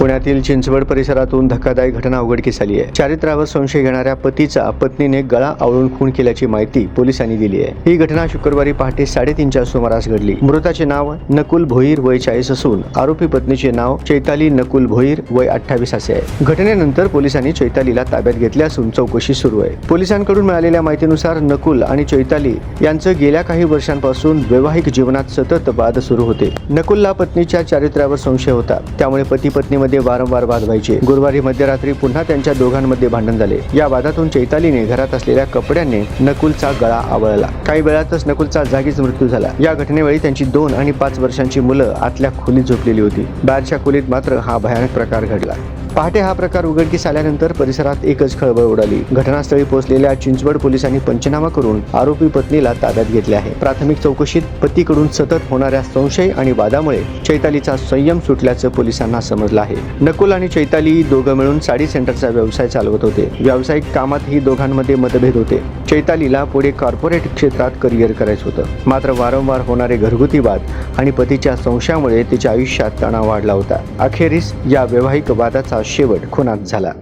पुण्यातील चिंचवड परिसरातून धक्कादायक घटना उघडकीस आली आहे. चारित्र्यावर संशय घेणाऱ्या पतीचा पत्नीने गळा आवळून खून केल्याची माहिती पोलिसांनी दिली आहे. ही घटना शुक्रवारी पहाटे साडेतीनच्या सुमारास घडली. मृताचे नाव नकुल भोईर वय चाळीस असून आरोपी पत्नीचे नाव चैताली नकुल भोईर वय अठ्ठावीस असे आहे. घटनेनंतर पोलिसांनी चैतालीला ताब्यात घेतले असून चौकशी सुरू आहे. पोलिसांकडून मिळालेल्या माहितीनुसार नकुल आणि चैताली यांचं गेल्या काही वर्षांपासून वैवाहिक जीवनात सतत वाद सुरू होते. नकुलला पत्नीच्या चारित्र्यावर संशय होता. त्यामुळे पती पत्नीमध्ये वारंवार वाद व्हायचे. गुरुवारी मध्यरात्री पुन्हा त्यांच्या दोघांमध्ये भांडण झाले. या वादातून चैतालीने घरात असलेल्या कपड्याने नकुलचा गळा आवळला. काही वेळातच नकुलचा जागीच मृत्यू झाला. या घटनेवेळी त्यांची दोन आणि पाच वर्षांची मुलं आतल्या खोलीत झोपलेली होती. बाहेरच्या खोलीत मात्र हा भयानक प्रकार घडला. पहाटे हा प्रकार उघडकीस आल्यानंतर परिसरात एकच खळबळ उडाली. घटनास्थळी पोहोचलेल्या चिंचवड पोलिसांनी पंचनामा करून आरोपी पत्नीला ताब्यात घेतले आहे. प्राथमिक चौकशीत पतीकडून सतत होणाऱ्या संशय आणि वादामुळे चैतालीचा संयम सुटल्याचं पोलिसांना समजलं आहे. नकुल आणि चैताली दोघं मिळून साडी सेंटरचा व्यवसाय चालवत होते. व्यावसायिक कामातही दोघांमध्ये मतभेद होते. चैतालीला पुढे कॉर्पोरेट क्षेत्रात करिअर करायचं होतं. मात्र वारंवार होणारे घरगुती वाद आणि पतीच्या संशयामुळे तिच्या आयुष्यात तणाव वाढला होता. अखेरीस या वैवाहिक वादाचा शेवट खुनात झाला.